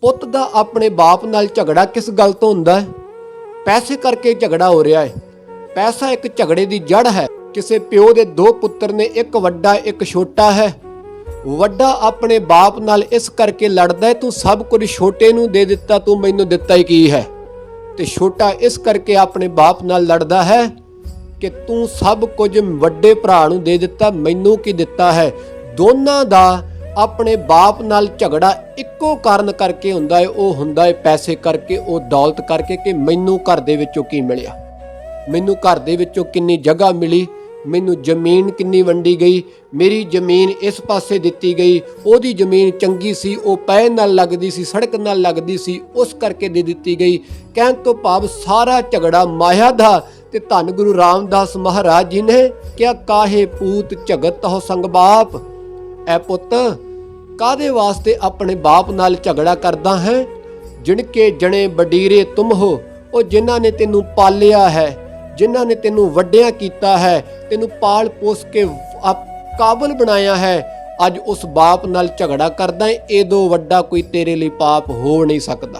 ਪੁੱਤ ਦਾ ਆਪਣੇ ਬਾਪ ਨਾਲ ਝਗੜਾ ਕਿਸ ਗੱਲ ਤੋਂ ਹੁੰਦਾ ਹੈ? ਪੈਸੇ ਕਰਕੇ ਝਗੜਾ ਹੋ ਰਿਹਾ ਹੈ। ਪੈਸਾ ਇੱਕ ਝਗੜੇ ਦੀ ਜੜ ਹੈ। ਕਿਸੇ ਪਿਓ ਦੇ ਦੋ ਪੁੱਤਰ ਨੇ ਇੱਕ ਵੱਡਾ, ਇੱਕ ਛੋਟਾ ਹੈ। ਵੱਡਾ ਆਪਣੇ ਬਾਪ ਨਾਲ ਇਸ ਕਰਕੇ ਲੜਦਾ ਹੈ, ਤੂੰ ਸਭ ਕੁਝ ਛੋਟੇ ਨੂੰ ਦੇ ਦਿੱਤਾ, ਤੂੰ ਮੈਨੂੰ ਦਿੱਤਾ ਹੀ ਕੀ ਹੈ? ਤੇ ਛੋਟਾ ਇਸ ਕਰਕੇ ਆਪਣੇ ਬਾਪ ਨਾਲ ਲੜਦਾ ਹੈ ਕਿ ਤੂੰ ਸਭ ਕੁਝ ਵੱਡੇ ਭਰਾ ਨੂੰ ਦੇ ਦਿੱਤਾ, ਮੈਨੂੰ ਕੀ ਦਿੱਤਾ ਹੈ? ਦੋਨਾਂ ਦਾ ਆਪਣੇ ਬਾਪ ਨਾਲ ਝਗੜਾ ਇੱਕ ਇੱਕੋ ਕਾਰਨ ਕਰਕੇ ਹੁੰਦਾ ਹੈ ਉਹ ਹੁੰਦਾ ਹੈ ਪੈਸੇ ਕਰਕੇ, ਉਹ ਦੌਲਤ ਕਰਕੇ ਕਿ ਮੈਨੂੰ ਘਰ ਦੇ ਵਿੱਚੋਂ ਕੀ ਮਿਲਿਆ? ਮੈਨੂੰ ਘਰ ਦੇ ਵਿੱਚੋਂ ਕਿੰਨੀ ਜਗ੍ਹਾ ਮਿਲੀ? ਮੈਨੂੰ ਜ਼ਮੀਨ ਕਿੰਨੀ ਵੰਡੀ ਗਈ? ਮੇਰੀ ਜ਼ਮੀਨ ਇਸ ਪਾਸੇ ਦਿੱਤੀ ਗਈ। ਉਹਦੀ ਜ਼ਮੀਨ ਚੰਗੀ ਸੀ, ਉਹ ਪੈ ਨਾਲ ਲੱਗਦੀ ਸੀ, ਸੜਕ ਨਾਲ ਲੱਗਦੀ ਸੀ, ਉਸ ਕਰਕੇ ਦੇ ਦਿੱਤੀ ਗਈ। ਕਹਿਣ ਤੋਂ ਭਾਵ ਸਾਰਾ ਝਗੜਾ ਮਾਇਆ ਦਾ ਤੇ ਧੰਨ ਗੁਰੂ ਰਾਮਦਾਸ ਮਹਾਰਾਜ ਜੀ ਨੇ ਕਿਹਾ, ਕਾਹੇ ਪੂਤ ਝਗਤ ਹੋ ਸੰਗ ਬਾਪ? ਐ ਪੁੱਤ ਕਾਦੇ ਵਾਸਤੇ ਆਪਣੇ ਬਾਪ ਨਾਲ ਝਗੜਾ ਕਰਦਾ ਹੈ? ਜਿਣਕੇ ਜਣੇ ਬਡੀਰੇ ਤੁਮ ਹੋ, ਉਹ ਜਿਨ੍ਹਾਂ ਨੇ ਤੈਨੂੰ ਪਾਲਿਆ ਹੈ, ਜਿਨ੍ਹਾਂ ਨੇ ਤੈਨੂੰ ਵੱਡਿਆਂ ਕੀਤਾ ਹੈ, ਤੈਨੂੰ ਪਾਲ ਪੋਸ ਕੇ ਆਪ ਕਾਬਲ ਬਣਾਇਆ ਹੈ, ਅੱਜ ਉਸ ਬਾਪ ਨਾਲ ਝਗੜਾ ਕਰਦਾ ਹੈ ਇਹਦੋਂ ਵੱਡਾ ਕੋਈ ਤੇਰੇ ਲਈ ਪਾਪ ਹੋ ਨਹੀਂ ਸਕਦਾ।